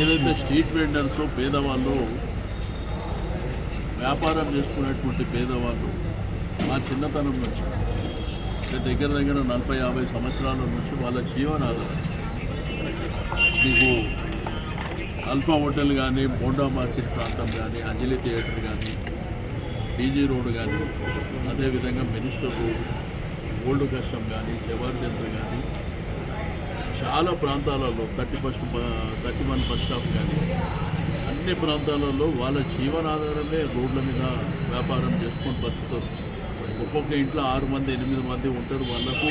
ఏదైతే street vendors పేదవాళ్ళు వ్యాపారం చేసుకునేటువంటి పేదవాళ్ళు మా చిన్నతనం నుంచి దగ్గర దగ్గర నలభై యాభై సంవత్సరాల నుంచి వాళ్ళ జీవనాధారం. మీకు అల్ఫా హోటల్ కానీ బోండా మార్కెట్ ప్రాంతం కానీ అంజలి థియేటర్ కానీ పీజీ రోడ్ కానీ అదేవిధంగా మినిస్టర్ రోడ్ ఓల్డ్ కస్టమ్ కానీ జవహర్ కానీ చాలా ప్రాంతాలలో thirty first thirty one bus stop కానీ అన్ని ప్రాంతాలలో వాళ్ళ జీవనాధారమే రోడ్ల మీద వ్యాపారం చేసుకొని బతుకుతారు. ఒక్కొక్క ఇంట్లో ఆరు మంది ఎనిమిది మంది ఉంటారు. వాళ్ళకు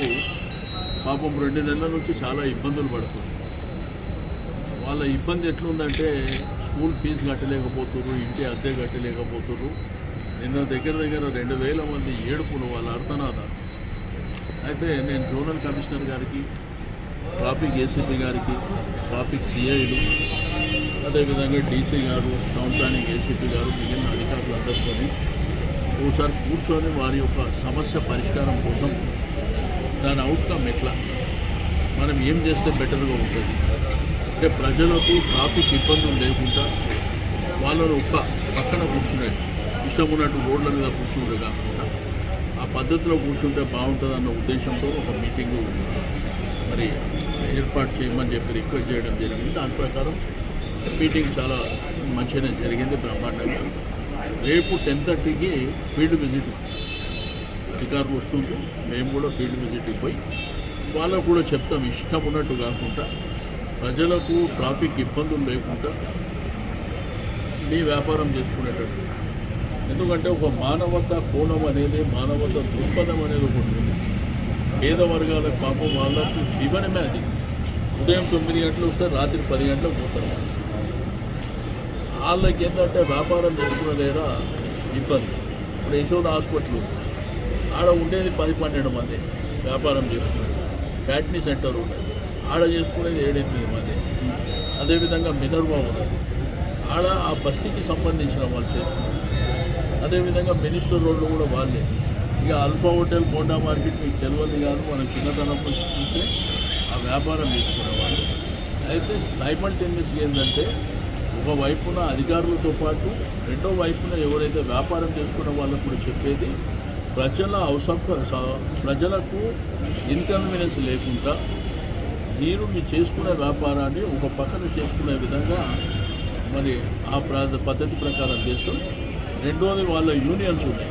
పాపం రెండు నెలల నుంచి చాలా ఇబ్బందులు పడుతుంది వాళ్ళ ఇబ్బంది ఎట్లుందంటే స్కూల్ ఫీజు కట్టలేకపోతున్నారు ఇంటి అద్దె కట్టలేకపోతున్నారు నిన్న దగ్గర దగ్గర రెండు వేల మంది ఏడుపులు వాళ్ళ అర్థనాథాలు అయితే నేను జోనల్ కమిషనర్ గారికి ట్రాఫిక్ ఏసీపీ గారికి ట్రాఫిక్ సిఐలు అదేవిధంగా డీసీ గారు టౌన్ ప్లానింగ్ ఏసీపీ గారు మిగిలిన అధికారులు అందరితో ఒకసారి కూర్చొని వారి యొక్క సమస్య పరిష్కారం కోసం దాని అవుట్కమ్ ఎట్లా? మనం ఏం చేస్తే బెటర్గా ఉంటుంది? అంటే ప్రజలకు ట్రాఫిక్ ఇబ్బందులు లేకుండా వాళ్ళను ఒక్క పక్కన కూర్చునేది ఇష్టం ఉన్నట్టు రోడ్ల మీద కూర్చుంటే కాకుండా ఆ పద్ధతిలో కూర్చుంటే బాగుంటుంది అన్న ఉద్దేశంతో ఒక మీటింగ్ మరి ఏర్పాటు చేయమని చెప్పి రిక్వెస్ట్ చేయడం జరిగింది. దాని ప్రకారం మీటింగ్ చాలా మంచిగానే జరిగింది బ్రహ్మాండంగా. రేపు టెన్ థర్టీకి ఫీల్డ్ విజిట్ అధికారులు వస్తుంటే మేము కూడా ఫీల్డ్ విజిట్కి పోయి వాళ్ళకు కూడా చెప్తాం. ఇష్టం ఉన్నట్టు కాకుండా ప్రజలకు ట్రాఫిక్ ఇబ్బందులు లేకుండా మీ వ్యాపారం చేసుకునేటట్టు. ఎందుకంటే ఒక మానవత కోణం అనేది మానవత దృక్పథం అనేది ఒకటి పేద వర్గాలకు పాపం వాళ్ళకు జీవనమే అది. ఉదయం తొమ్మిది గంటలు వస్తే రాత్రి పది గంటలకు పోతారు. వాళ్ళకి ఏంటంటే వ్యాపారం చేసుకునేదేరా ఇబ్బంది. ఇప్పుడు యశోద హాస్పిటల్ ఉంది. ఆడ ఉండేది పది పన్నెండు మంది వ్యాపారం చేసుకునేది. బ్యాటనీ సెంటర్ ఉండేది. ఆడ చేసుకునేది ఏడెనిమిది మంది. అదేవిధంగా మినర్వా ఉన్నది ఆడ ఆ బస్తీకి సంబంధించిన వాళ్ళు చేసుకున్నారు. అదేవిధంగా మినిస్టర్ రోడ్లు కూడా వాళ్ళే. ఇక అల్ఫా హోటల్ బోండా మార్కెట్ మీకు తెలియదు కాదు. మనం చిన్నతనం నుంచి చూస్తే ఆ వ్యాపారం చేసుకునేవాళ్ళు. అయితే సైమల్టేనియస్గా ఏంటంటే ఒక వైపున అధికారులతో పాటు రెండో వైపున ఎవరైతే వ్యాపారం చేసుకునే వాళ్ళకు కూడా చెప్పేది ప్రజల అవసరం ప్రజలకు ఇన్కన్వీనియన్స్ లేకుండా మీరు మీ చేసుకునే వ్యాపారాన్ని ఒక పక్కన చేసుకునే విధంగా మరి ఆ ప్ర పద్ధతి ప్రకారం చేస్తూ రెండోది వాళ్ళ యూనియన్స్ ఉన్నాయి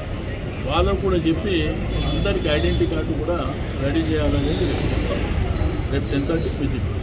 వాళ్ళకు కూడా చెప్పి అందరికి ఐడెంటిటీ కార్డు కూడా రెడీ చేయాలనేది రేపు రేపు టెన్ థర్టీ విజిట్.